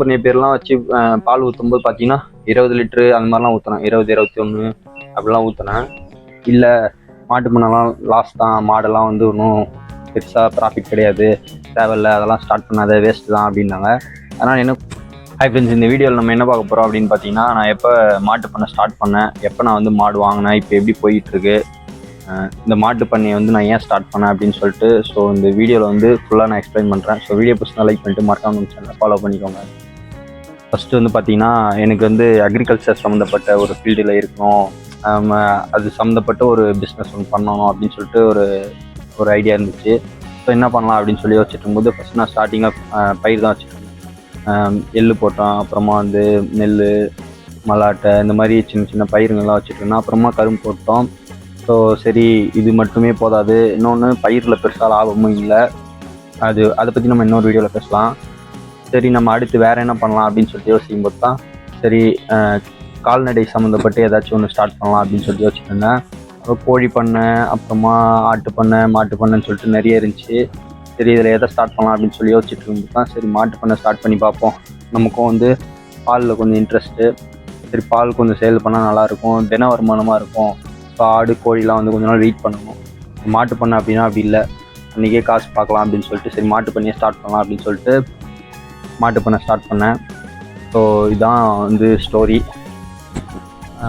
Super பேர்லாம் வச்சு பால் ஊற்றும்போது பார்த்தீங்கன்னா இருபது லிட்ரு அந்த மாதிரிலாம் ஊற்றினேன் இருபது இருபத்தி ஒன்று அப்படிலாம் ஊற்றினேன் இல்லை மாட்டு பண்ணலாம் லாஸ் தான். மாடெல்லாம் வந்து ஒன்றும் பெருசாக ப்ராஃபிட் கிடையாது. தேவையில்ல அதெல்லாம் ஸ்டார்ட் பண்ணாத வேஸ்ட்டு தான் அப்படின்னாங்க. அதனால் என்ன ஹை ஃப்ரெண்ட்ஸ் இந்த வீடியோவில் நம்ம என்ன பார்க்க போகிறோம் அப்படின்னு பார்த்தீங்கன்னா நான் எப்போ மாட்டு பண்ண ஸ்டார்ட் பண்ணேன் எப்போ நான் வந்து மாடு வாங்கினேன் இப்போ எப்படி போயிட்டுருக்கு இந்த மாட்டு பண்ணையை வந்து நான் ஏன் ஸ்டார்ட் பண்ணேன் அப்படின்னு சொல்லிட்டு ஸோ இந்த வீடியோவில் வந்து ஃபுல்லாக நான் எக்ஸ்பிளைன் பண்ணுறேன் ஸோ வீடியோ பர்சனல் லைக் பண்ணிட்டு மறக்காமல் சேனலை ஃபாலோ பண்ணிக்கோங்க. ஃபஸ்ட்டு வந்து பார்த்தீங்கன்னா எனக்கு வந்து அக்ரிகல்ச்சர் சம்மந்தப்பட்ட ஒரு ஃபீல்டில் இருக்கணும். அது சம்மந்தப்பட்ட ஒரு பிஸ்னஸ் ஒன்று பண்ணணும் அப்படின்னு சொல்லிட்டு ஒரு ஒரு ஐடியா இருந்துச்சு. ஸோ என்ன பண்ணலாம் அப்படின்னு சொல்லி வச்சுட்டு இருக்கும்போது ஃபஸ்ட் நான் ஸ்டார்டிங்காக பயிர் தான் வச்சுருந்தேன் எள்ளு போட்டோம் அப்புறமா வந்து நெல் மலாட்டை இந்த மாதிரி சின்ன சின்ன பயிருங்கள்லாம் வச்சுட்டு அப்புறமா கரும்பு போட்டோம். ஸோ சரி இது மட்டுமே போதாது. இன்னொன்று பயிரில் பெருசாக லாபமும் இல்லை. அது அதை பற்றி நம்ம இன்னொரு வீடியோவில் பேசலாம். சரி நம்ம அடுத்து வேற என்ன பண்ணலாம் அப்படின்னு சொல்லிட்டு யோசிக்கும் போது தான் சரி கால்நடை சம்மந்தப்பட்டு ஏதாச்சும் ஒன்று ஸ்டார்ட் பண்ணலாம் அப்படின்னு சொல்லிட்டு யோசிச்சுட்டு இருந்தேன். அப்புறம் கோழி பண்ணை அப்புறமா ஆட்டு பண்ணை மாட்டு பண்ணைன்னு சொல்லிட்டு நிறைய இருந்துச்சு. சரி இதில் எதை ஸ்டார்ட் பண்ணலாம் அப்படின்னு சொல்லி யோசிச்சுட்டு இருக்கும்போது தான் சரி மாட்டு பண்ணை ஸ்டார்ட் பண்ணி பார்ப்போம். நமக்கும் வந்து பாலில் கொஞ்சம் இன்ட்ரெஸ்ட்டு சரி பால் கொஞ்சம் சேல் பண்ணால் நல்லாயிருக்கும். தின வருமானமாக இருக்கும். இப்போ ஆடு கோழிலாம் வந்து கொஞ்ச நாள் வெயிட் பண்ணணும். மாட்டு பண்ணை அப்படின்னா அப்படி இல்லை. அன்றைக்கே காசு பார்க்கலாம் அப்படின்னு சொல்லிட்டு சரி மாட்டு பண்ணையே ஸ்டார்ட் பண்ணலாம் அப்படின்னு சொல்லிட்டு மாட்டு பண்ண ஸ்டார்ட் பண்ணேன். ஸோ இதுதான் வந்து ஸ்டோரி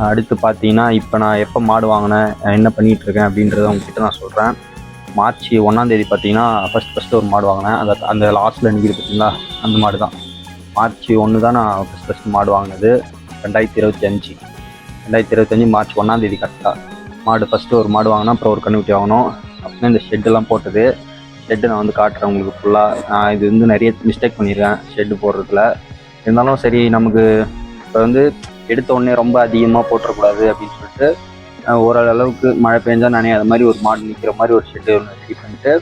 அடுத்து பார்த்தீங்கன்னா இப்போ நான் எப்போ மாடு வாங்கினேன் என்ன பண்ணிகிட்டு இருக்கேன் அப்படின்றத உங்ககிட்ட நான் சொல்கிறேன் மார்ச் ஒன்றாந்தேதி பார்த்தீங்கன்னா ஃபஸ்ட் ஃபஸ்ட்டு ஒரு மாடு வாங்கினேன். அந்த அந்த லாஸ்ட்டில் நிற்கிது பார்த்தீங்களா அந்த மாடு தான் மார்ச் ஒன்று தான் நான் ஃபஸ்ட் ஃபஸ்ட்டு மாடு வாங்கினது. ரெண்டாயிரத்தி இருபத்தி அஞ்சு. ரெண்டாயிரத்தி இருபத்தஞ்சி மார்ச் ஒன்றாந்தேதி கரெக்டாக மாடு ஃபஸ்ட்டு ஒரு மாடு வாங்கினா அப்புறம் ஒரு கண்ணுக்குட்டி வாங்கினோம். அப்புறம் இந்த ஷெட்டெல்லாம் போட்டது. ஷெட்டு நான் வந்து காட்டுறேன் உங்களுக்கு ஃபுல்லாக நான் இது வந்து நிறைய மிஸ்டேக் பண்ணியிருக்கேன் ஷெட்டு போடுறதுல. இருந்தாலும் சரி நமக்கு இப்போ வந்து எடுத்த உடனே ரொம்ப அதிகமாக போட்டுறக்கூடாது அப்படின்னு சொல்லிட்டு ஓரளவுக்கு மழை பெஞ்சா நனையாத மாதிரி ஒரு மாடு நிற்கிற மாதிரி ஒரு ஷெட்டு ஒன்று ரெடி பண்ணிட்டு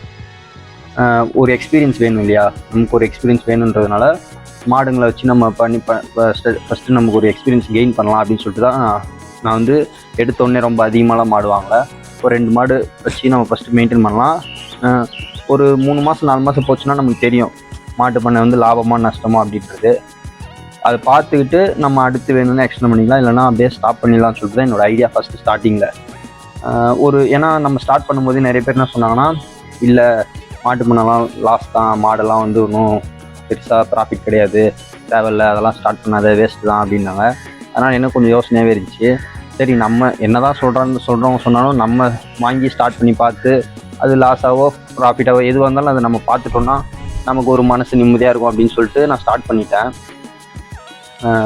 ஒரு எக்ஸ்பீரியன்ஸ் வேணும் இல்லையா? நமக்கு ஒரு எக்ஸ்பீரியன்ஸ் வேணுன்றதுனால மாடுங்களை வச்சு நம்ம பண்ணி ஃபஸ்ட்டு நமக்கு ஒரு எக்ஸ்பீரியன்ஸ் கெயின் பண்ணலாம் அப்படின்னு சொல்லிட்டு தான் நான் வந்து எடுத்த உடனே ரொம்ப அதிகமாகலாம் மாடு வாங்கலை. ஒரு ரெண்டு மாடு வச்சு நம்ம ஃபஸ்ட்டு மெயின்டைன் பண்ணலாம். ஒரு மூணு மாதம் நாலு மாதம் போச்சுன்னா நமக்கு தெரியும். மாட்டு பண்ணை வந்து லாபமா நஷ்டமா அப்படின்றது. அதை பார்த்துக்கிட்டு நம்ம அடுத்து வேணும்னா எக்ஸ்டன் பண்ணிக்கலாம். இல்லைனா அப்படியே ஸ்டாப் பண்ணிடலாம்னு சொல்லிட்டு தான் என்னோட ஐடியா ஃபஸ்ட்டு ஸ்டார்டிங்கில் ஒரு ஏன்னா நம்ம ஸ்டார்ட் பண்ணும்போது நிறைய பேர் என்ன சொன்னாங்கன்னா இல்லை மாட்டு பண்ணலாம் லாஸ் தான். மாடெல்லாம் வந்து ஒன்றும் பெருசாக ப்ராஃபிட் கிடையாது. தேவையில்ல. அதெல்லாம் ஸ்டார்ட் பண்ணாத. வேஸ்ட் தான். அப்படின்னாங்க. அதனால் எனக்கு கொஞ்சம் யோசனையாகவே இருந்துச்சு. சரி நம்ம என்ன தான் சொல்கிறான்னு சொல்கிறவங்க சொன்னாலும் நம்ம வாங்கி ஸ்டார்ட் பண்ணி பார்த்து அது லாஸாவோ ப்ராஃபிட்டாவோ எதுவாக இருந்தாலும் அதை நம்ம பார்த்துட்டோம்னா நமக்கு ஒரு மனசு நிம்மதியாக இருக்கும் அப்படின்னு சொல்லிட்டு நான் ஸ்டார்ட் பண்ணிட்டேன்.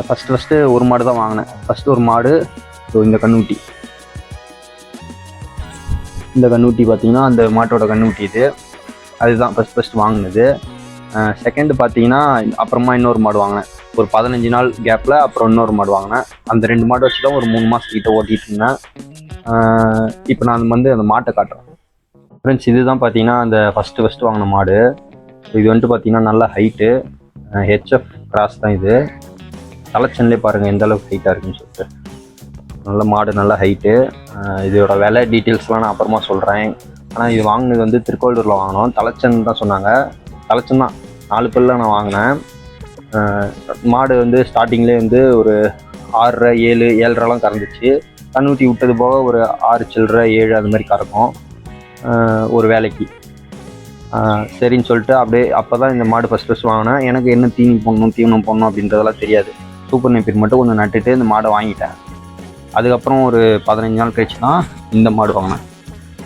ஃபஸ்ட்டு ஃபஸ்ட்டு ஒரு மாடு தான் வாங்கினேன். ஃபஸ்ட்டு ஒரு மாடு ஸோ இந்த கண்ணுக்குட்டி இந்த கண்ணுக்குட்டி பார்த்தீங்கன்னா அந்த மாட்டோட கண்ணுக்குட்டி இது. அதுதான் ஃபஸ்ட் ஃபஸ்ட் வாங்கினது. செகண்டு பார்த்தீங்கன்னா அப்புறமா இன்னொரு மாடு வாங்கினேன். ஒரு பதினஞ்சு நாள் கேப்பில் அப்புறம் இன்னொரு மாடு வாங்கினேன். அந்த ரெண்டு மாடு வச்சு தான் ஒரு மூணு மாதத்துக்கிட்ட ஓட்டிகிட்டு இருந்தேன். இப்போ நான் வந்து அந்த மாட்டை காட்டுறேன். ஃப்ரெண்ட்ஸ் இதுதான் பார்த்தீங்கன்னா அந்த ஃபஸ்ட்டு ஃபஸ்ட்டு வாங்கின மாடு. இது வந்துட்டு பார்த்தீங்கன்னா நல்ல ஹைட்டு ஹெச்எஃப் கிராஸ் தான் இது. தலைச்சன்லேயே பாருங்கள் எந்த அளவுக்கு ஹைட்டாக இருக்குன்னு சொல்லிட்டு. நல்ல மாடு நல்ல ஹைட்டு இதோட விலை டீட்டெயில்ஸ்லாம் நான் அப்புறமா சொல்கிறேன் ஆனால் இது வாங்கினது வந்து திருக்கோவிலூரில் வாங்கினோம். தலைச்சன் தான் சொன்னாங்க. தலைச்சன் தான். நாலு பேரில் நான் வாங்கினேன். மாடு வந்து ஸ்டார்டிங்லேயே வந்து ஒரு ஆறரை ஏழு ஏழரைலாம் கறந்துச்சு. கண்ணூற்றி விட்டது போக ஒரு ஆறு சில்லரை ஏழு அது மாதிரி கறக்கும். ஒரு வேலைக்கு. சரின்னு சொல்லிட்டு அப்படியே அப்போ தான் இந்த மாடு ஃபஸ்ட் ஃபஸ்ட் வாங்கினேன். எனக்கு என்ன தீனி போடணும் தீவனம் போடணும் அப்படின்றதெல்லாம் தெரியாது. சூப்பர் நெப்பீர் மட்டும் கொஞ்சம் நட்டுட்டு இந்த மாடை வாங்கிட்டேன். அதுக்கப்புறம் ஒரு பதினஞ்சு நாள் கழிச்சு தான் இந்த மாடு வாங்கினேன்.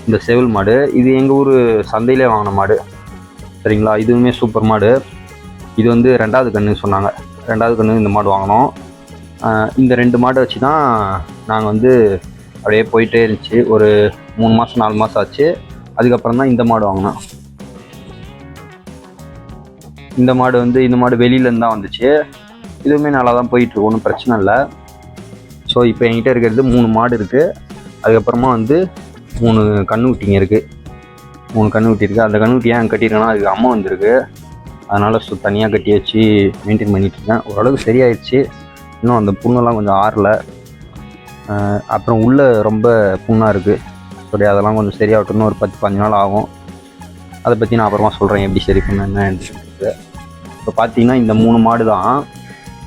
இந்த செவில் மாடு. இது எங்கள் ஊர் சந்தையிலே வாங்கின மாடு. சரிங்களா? இதுவுமே சூப்பர் மாடு. இது வந்து ரெண்டாவது கன்று சொன்னாங்க. ரெண்டாவது கன்று இந்த மாடு வாங்கினோம். இந்த ரெண்டு மாடை வச்சு தான் நாங்கள் வந்து அப்படியே போயிட்டே இருந்துச்சு. ஒரு மூணு மாதம் நாலு மாதம் ஆச்சு. அதுக்கப்புறம் தான் இந்த மாடு வாங்கினோம். இந்த மாடு வந்து இந்த மாடு வெளியிலேருந்து தான் வந்துச்சு. இதுவுமே நல்லா தான் போயிட்டுருக்கு ஒன்றும் பிரச்சனை இல்லை. ஸோ இப்போ என்கிட்ட இருக்கிறது மூணு மாடு இருக்குது அதுக்கப்புறமா வந்து மூணு கண்ணுக்குட்டிங்க இருக்குது மூணு கண்ணுக்குட்டி இருக்குது அந்த கண்ணுக்குட்டி ஏன் கட்டியிருக்கேன்னா அதுக்கு அம்மா வந்திருக்கு. அதனால் ஸோ தனியாக கட்டி வச்சு மெயின்டைன் பண்ணிட்டு இருக்கேன். ஓரளவுக்கு சரியாயிடுச்சு இன்னும் அந்த புண்ணெல்லாம் கொஞ்சம் ஆறலை. அப்புறம் உள்ளே ரொம்ப புண்ணாக இருக்குது சரி அதெல்லாம் கொஞ்சம் சரியாகட்டும்னு ஒரு பத்து பதினஞ்சு நாள் ஆகும். அதை பற்றி நான் அப்புறமா சொல்கிறேன் எப்படி சரி பண்ண என்னன்றது இப்போ பார்த்தீங்கன்னா இந்த மூணு மாடு தான்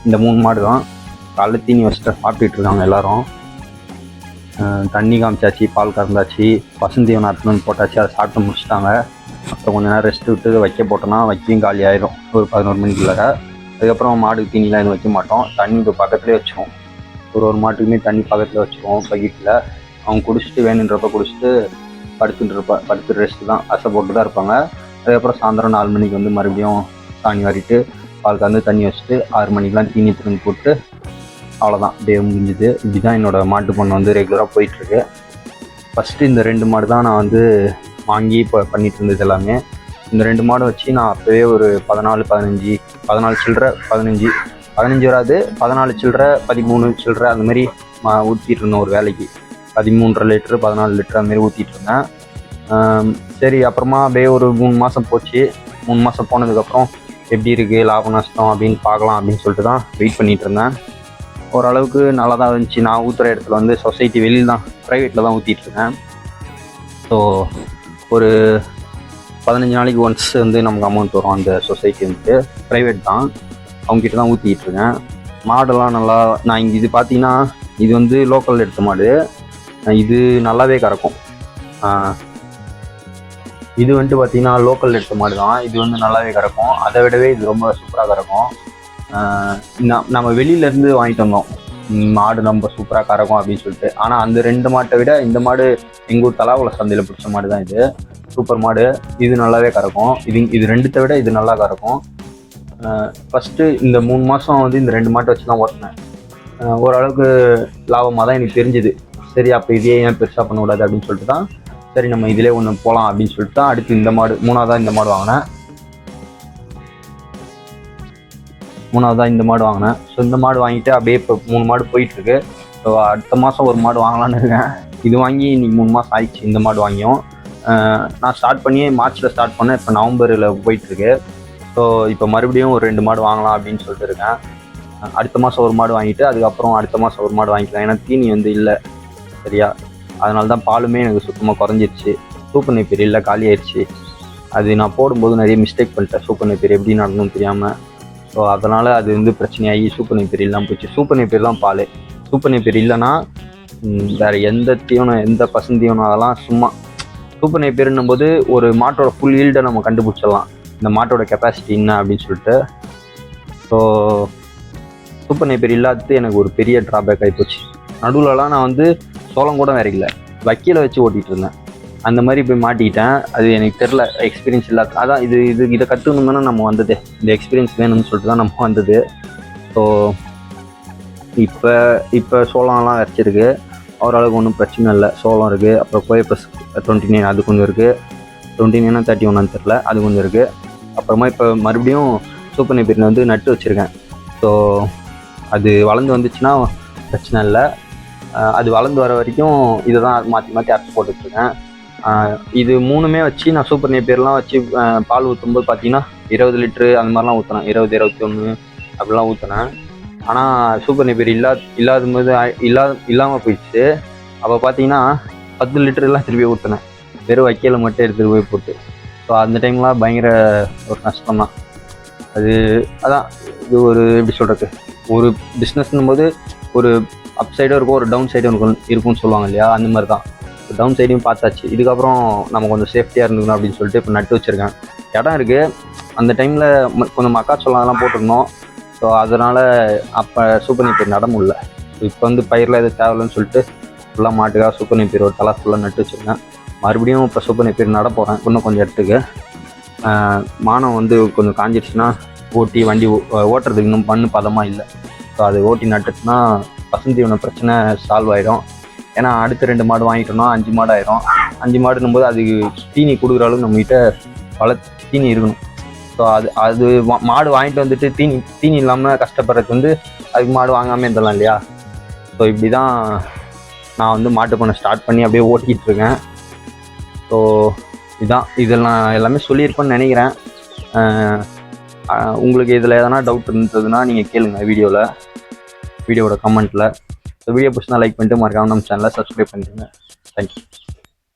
இந்த மூணு மாடு தான் காலைல தீனி வச்சுட்டு சாப்பிட்டுட்டு இருக்காங்க எல்லோரும். தண்ணி காமிச்சாச்சு பால் கறந்தாச்சு வசந்தியம் நடத்தணும்னு போட்டாச்சு அதை சாப்பிட்டு முடிச்சிட்டாங்க. அப்புறம் கொஞ்ச நேரம் ரெஸ்ட் விட்டு வைக்க போட்டோம்னா வைக்கையும் காலி ஆயிரும். ஒரு பதினோரு மணிக்குள்ளார அதுக்கப்புறம் மாடு தீனிலாம் எதுவும் வைக்க மாட்டோம். தண்ணி இப்போ பக்கத்துலேயே வச்சுருவோம். ஒரு ஒரு மாட்டுக்குமே தண்ணி பக்கத்தில் வச்சுருவோம் பக்கெட்டில் அவங்க குடிச்சிட்டு வேணுன்றப்ப குடிச்சிட்டு படுத்துட்டு இருப்பா படுத்து ரெஸ்ட் தான் அசை போட்டு தான் இருப்பாங்க. அதுக்கப்புறம் சாயந்தரம் நாலு மணிக்கு வந்து மறுபடியும் சாணி வாரிட்டு பால் கலந்து தண்ணி வச்சுட்டு ஆறு மணிக்கெலாம் தீனி திரும்பி போட்டு அவ்வளோதான் டே முடிஞ்சுது. இப்படி தான் என்னோடய மாட்டு பொண்ணு வந்து ரெகுலராக போயிட்டுருக்கு. ஃபஸ்ட்டு இந்த ரெண்டு மாடு தான் நான் வந்து வாங்கி இப்போ பண்ணிட்டு இருந்தது எல்லாமே. இந்த ரெண்டு மாடு வச்சு நான் அப்போவே ஒரு பதினாலு பதினஞ்சு பதினாலு சில்லற பதினஞ்சு பதினஞ்சு வராது பதினாலு சில்லற பதிமூணு சில்லற அந்த மாதிரி மா- இருந்தோம் ஒரு வேலைக்கு. பதிமூன்றரை லிட்டரு பதினாலு லிட்டர் அந்த மாதிரி ஊற்றிட்டு இருந்தேன். சரி அப்புறமா அப்படியே ஒரு மூணு மாதம் போச்சு. மூணு மாதம் போனதுக்கப்புறம் எப்படி இருக்குது லாப நஷ்டம் அப்படின்னு பார்க்கலாம் அப்படின்னு சொல்லிட்டு தான் வெயிட் பண்ணிகிட்டு இருந்தேன். ஓரளவுக்கு நல்லா தான் இருந்துச்சு. நான் ஊற்றுற இடத்துல வந்து சொசைட்டி வெளியில் தான் ப்ரைவேட்டில் தான் ஊற்றிட்டுருந்தேன் ஸோ ஒரு பதினஞ்சு நாளைக்கு ஒன்ஸ் வந்து நமக்கு அமௌண்ட் வரும் அந்த சொசைட்டி வந்துட்டு. ப்ரைவேட் தான். அவங்ககிட்ட தான் ஊற்றிக்கிட்டு இருக்கேன். மாடெல்லாம் நல்லா நான் இங்கே இது பார்த்தீங்கன்னா இது வந்து லோக்கல் எடுத்த மாடு. இது நல்லாவே கறக்கும். இது வந்துட்டு பார்த்தீங்கன்னா லோக்கல் எடுத்த மாடு தான் இது வந்து நல்லாவே கறக்கும். அதை விடவே இது ரொம்ப சூப்பராக கறக்கும். நம்ம வெளியிலேருந்து வாங்கிட்டு வந்தோம். மாடு ரொம்ப சூப்பராக கறக்கும் அப்படின்னு சொல்லிட்டு. ஆனால் அந்த ரெண்டு மாட்டை விட இந்த மாடு எங்கள் ஊர் தலாகுல சந்தையில் பிடிச்ச மாடு தான் இது. சூப்பர் மாடு. இது நல்லாவே கறக்கும். இது இது ரெண்டுத்தை விட இது நல்லா கறக்கும். ஃபஸ்ட்டு இந்த மூணு மாதம் வந்து இந்த ரெண்டு மாட்டை வச்சு தான் ஓட்டினேன் ஓரளவுக்கு லாபமாக தான் எனக்கு தெரிஞ்சுது. சரி அப்போ இதே ஏன் பெருசாக பண்ணக்கூடாது அப்படின்னு சொல்லிட்டு தான் சரி நம்ம இதிலே ஒன்று போகலாம் அப்படின்னு சொல்லிட்டு தான் அடுத்து இந்த மாடு மூணாவதாக இந்த மாடு வாங்கினேன். மூணாவதாக இந்த மாடு வாங்கினேன். ஸோ இந்த மாடு வாங்கிட்டு அப்படியே இப்போ மூணு மாடு போயிட்டுருக்கு. ஸோ அடுத்த மாதம் ஒரு மாடு வாங்கலான்னு இருக்கேன். இது வாங்கி இன்னைக்கு மூணு மாதம் ஆயிடுச்சு இந்த மாடு வாங்கியும். நான் ஸ்டார்ட் பண்ணியே மார்ச்சில் ஸ்டார்ட் பண்ணேன். இப்போ நவம்பரில் போயிட்டுருக்கு. ஸோ இப்போ மறுபடியும் ஒரு ரெண்டு மாடு வாங்கலாம் அப்படின்னு சொல்லிட்டு இருக்கேன். அடுத்த மாதம் ஒரு மாடு வாங்கிட்டு அதுக்கப்புறம் அடுத்த மாதம் ஒரு மாடு வாங்கிக்கலாம். ஏன்னா தீனி வந்து இல்லை. சரியா? அதனால தான் பாலுமே எனக்கு சுத்தமாக குறைஞ்சிருச்சு. சூப்பர் நெப்பீர் இல்லை காலி ஆயிடுச்சு அது நான் போடும்போது நிறைய மிஸ்டேக் பண்ணிட்டேன். சூப்பர் நெப்பீர் எப்படி நடணும்னு தெரியாமல் ஸோ அதனால் அது வந்து பிரச்சனையாகி சூப்பர் நெப்பீர் இல்லாமல் போச்சு. சூப்பர் நெப்பீர் தான் பால். சூப்பர் நெப்பீர் இல்லைன்னா வேறு எந்த தீவனம் எந்த பசு தீவனம் அதெல்லாம் சும்மா. சூப்பர் நெப்பீர்னும் போது ஒரு மாட்டோட ஃபுல் ஈல்டை நம்ம கண்டுபிடிச்சிடலாம். இந்த மாட்டோட கெப்பாசிட்டி என்ன அப்படின்னு சொல்லிட்டு. ஸோ சூப்பர் நெப்பீர் இல்லாதது எனக்கு ஒரு பெரிய ட்ராபேக் ஆகிப்போச்சு நடுவுலலாம் நான் வந்து சோளம் கூட விரைக்கல வக்கீல வச்சு ஓட்டிகிட்டு இருந்தேன். அந்த மாதிரி போய் மாட்டிக்கிட்டேன். அது எனக்கு தெரில எக்ஸ்பீரியன்ஸ் இல்லாத அதான் இது இது இதை கற்றுக்கணும் தானே நம்ம வந்தது. இந்த எக்ஸ்பீரியன்ஸ் வேணும்னு சொல்லிட்டு தான் நம்ம வந்தது. ஸோ இப்போ இப்போ சோளம்லாம் வரைச்சிருக்கு ஓரளவுக்கு ஒன்றும் பிரச்சனை இல்லை. சோளம் இருக்குது அப்புறம் கோயப்பஸ் டுவெண்ட்டி நைன் அது கொஞ்சம் இருக்குது டுவெண்ட்டி நைனா தேர்ட்டி ஒன்னான்னு தெரில அது கொஞ்சம் இருக்குது அப்புறமா இப்போ மறுபடியும் சூப்பர் நெப்பீரில் வந்து நட்டு வச்சுருக்கேன். ஸோ அது வளர்ந்து வந்துச்சுன்னா பிரச்சனை இல்லை. அது வளர்ந்து வர வரைக்கும் இதை தான் மாற்றி மாற்றி அரைச்சி போட்டுட்ருக்கேன். இது மூணுமே வச்சு நான் சூப்பர் நேப்பியர்லாம் வச்சு பால் ஊற்றும்போது பார்த்தீங்கன்னா இருபது லிட்ரு அந்த மாதிரிலாம் ஊற்றினேன் இருபது இருபத்தி ஒன்று அப்படிலாம் ஊற்றினேன் ஆனால் சூப்பர் நேப்பியர் இல்லா இல்லாத போது இல்லா இல்லாமல் போயிடுச்சு. அப்போ பார்த்தீங்கன்னா பத்து லிட்டர்லாம் திருப்பி ஊற்றினேன் வெறும் வைக்கல மட்டும் எடுத்துகிட்டு போய் போட்டு. ஸோ அந்த டைம்லாம் பயங்கர ஒரு நஷ்டம் தான் அது அதான் இது ஒரு எப்படி சொல்கிறது ஒரு பிஸ்னஸ்னும் போது ஒரு அப் சைடும் இருக்கும் ஒரு டவுன் சைடும் இருக்கும் இருக்கும்னு சொல்லுவாங்க இல்லையா? அந்த மாதிரி தான் டவுன் சைடையும் பார்த்தாச்சு. இதுக்கப்புறம் நம்ம கொஞ்சம் சேஃப்டியாக இருந்துக்கணும் அப்படின்னு சொல்லிட்டு இப்போ நட்டு வச்சுருக்கேன். இடம் இருக்குது அந்த டைமில் கொஞ்சம் மக்காச்சோளம் அதெல்லாம் போட்டிருந்தோம். ஸோ அதனால் அப்போ சூப்பர் நெப்பீர் நட முடியல. இப்போ வந்து பயிரில் எது தேவையில்லைன்னு சொல்லிட்டு ஃபுல்லாக மாட்டுக்காக சூப்பர் நெப்பீர் ஒரு தலை ஃபுல்லாக நட்டு வச்சுருக்கேன். மறுபடியும் இப்போ சூப்பர் நெப்பீர் நட போகிறேன் இன்னும் கொஞ்சம் இடத்துக்கு. மானம் வந்து கொஞ்சம் காஞ்சிடுச்சுன்னா ஓட்டி வண்டி ஓ- ஓட்டுறதுக்கு இன்னும் பண்ணு பதமாக இல்லை. ஸோ அது ஓட்டி நட்டுச்சுன்னா பசுந்தீவன பிரச்சனை சால்வ் ஆயிடும். ஏன்னா அடுத்த ரெண்டு மாடு வாங்கிட்டோம்னா அஞ்சு மாடு ஆயிரும். அஞ்சு மாடுன்னும் போது அது தீனி கொடுக்குற அளவுக்கு நம்மகிட்ட பல தீனி இருக்கணும். ஸோ அது அது மாடு வாங்கிட்டு வந்துட்டு தீனி தீனி இல்லாமல் கஷ்டப்படுறதுக்கு வந்து அதுக்கு மாடு வாங்காமல் இருந்தலாம் இல்லையா? ஸோ இப்படி தான் நான் வந்து மாட்டு பண்ண ஸ்டார்ட் பண்ணி அப்படியே ஓட்டிக்கிட்டு இருக்கேன். ஸோ இதான் இதெல்லாம் எல்லாமே சொல்லியிருப்பேன்னு நினைக்கிறேன். உங்களுக்கு இதில் எதனா டவுட் இருந்ததுன்னா நீங்கள் கேளுங்கள் வீடியோவில் வீடியோட கமெண்ட்டில் ஸோ வீடியோ பிடிச்சினா லைக் பண்ணிட்டு மறக்காமல் நம்ம சேனலை சப்ஸ்கிரைப் பண்ணிடுங்க. தேங்க்யூ